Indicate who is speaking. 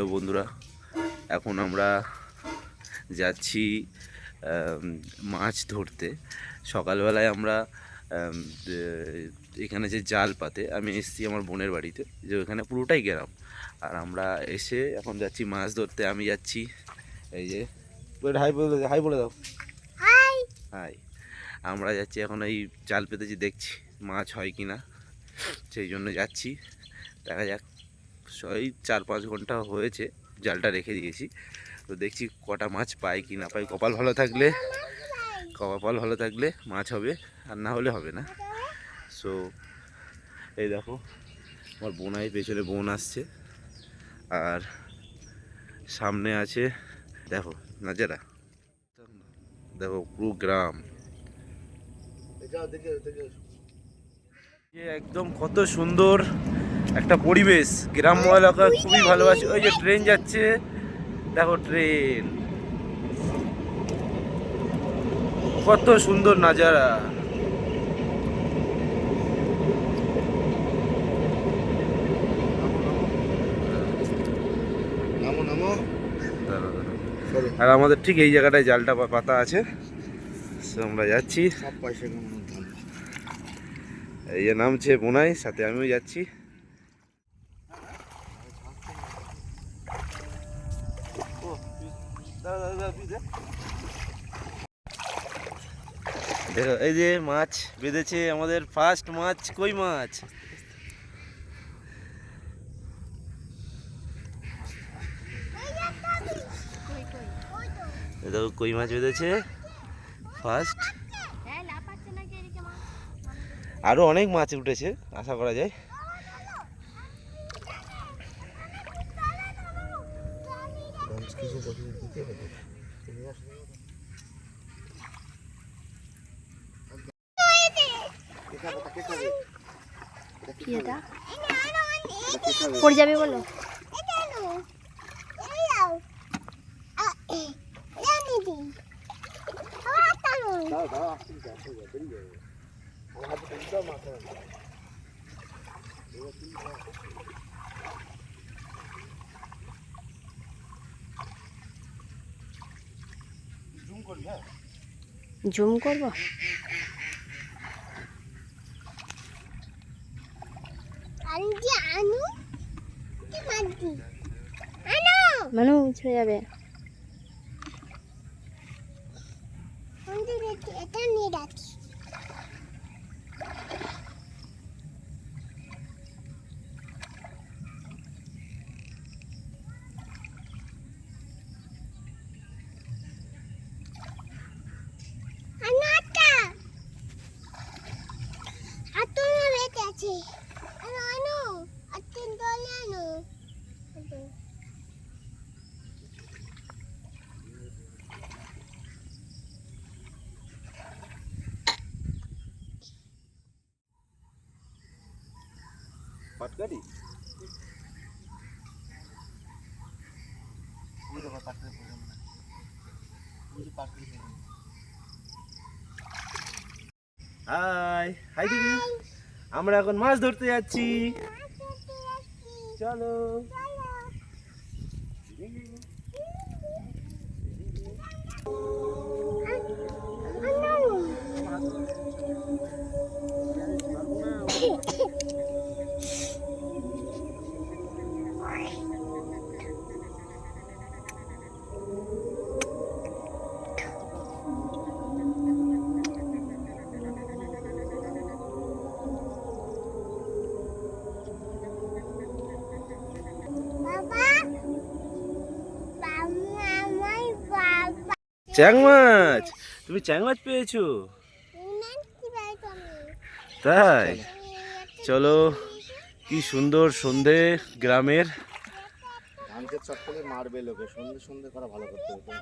Speaker 1: Hello বন্ধুরা এখন আমরা যাচ্ছি মাছ ধরতে। সকালবেলায় আমরা এখানে যে জাল পাতে আমি এসেছি আমার বোনের বাড়িতে যে ওখানে পুরোটাই গ্রাম আর আমরা এসে এখন যাচ্ছি মাছ ধরতে আমি যাচ্ছি এই যে হাই বলে হাই বলে দাও। হাই। আমরা যাচ্ছি এখন এই জাল পেতেছি দেখছি মাছ হয় কি না সেই জন্য যাচ্ছি। দেখা যাক ওই চার পাঁচ ঘণ্টা হয়েছে জালটা রেখে দিয়েছি। তো দেখছি কটা মাছ পাই কি না পাই। কপাল ভালো থাকলে কপাল ভালো থাকলে মাছ হবে আর না হলে হবে না। সো এই দেখো আমার বোনাই পেছনে বোন আসছে। আর সামনে আছে দেখো নাজারা। দেখো পুরো গ্রাম। একদম কত সুন্দর একটা পরিবেশ। গ্রাম্য এলাকা খুবই ভালোবাসি। ওই যে ট্রেন যাচ্ছে। দেখো ট্রেন। কত সুন্দর নাজারা। আর আমাদের ঠিক এই জায়গাটায় জালটা পাতা আছে। আমরা যাচ্ছি। এই যে নামছে বোনাই সাথে আমিও যাচ্ছি। দেখো এই যে মাছ বেঁধেছে আমাদের ফার্স্ট মাছ কই মাছ? দেখো কই মাছ বেঁধেছে? ফার্স্ট আরও অনেক মাছ উঠেছে আশা করা যায়।
Speaker 2: কি এটা পড়ে যাবে বলো।
Speaker 3: মাথা জুম করব হ্যাঁ?
Speaker 2: জুম করব? মানু ছেড়ে যাবে।
Speaker 4: এটা নিয়ে রাখি
Speaker 1: পাটকারি হাই হাই দিদি আমরা এখন মাছ ধরতে যাচ্ছি। চলো। চ্যাং মাছ তুমি চ্যাং মাছ পেয়েছ? তাই? চলো কি সুন্দর সন্ধে গ্রামের।
Speaker 3: ধানকে চক্করে মারবে লোকে সন্ধে সন্ধে করা ভালো করতে হবে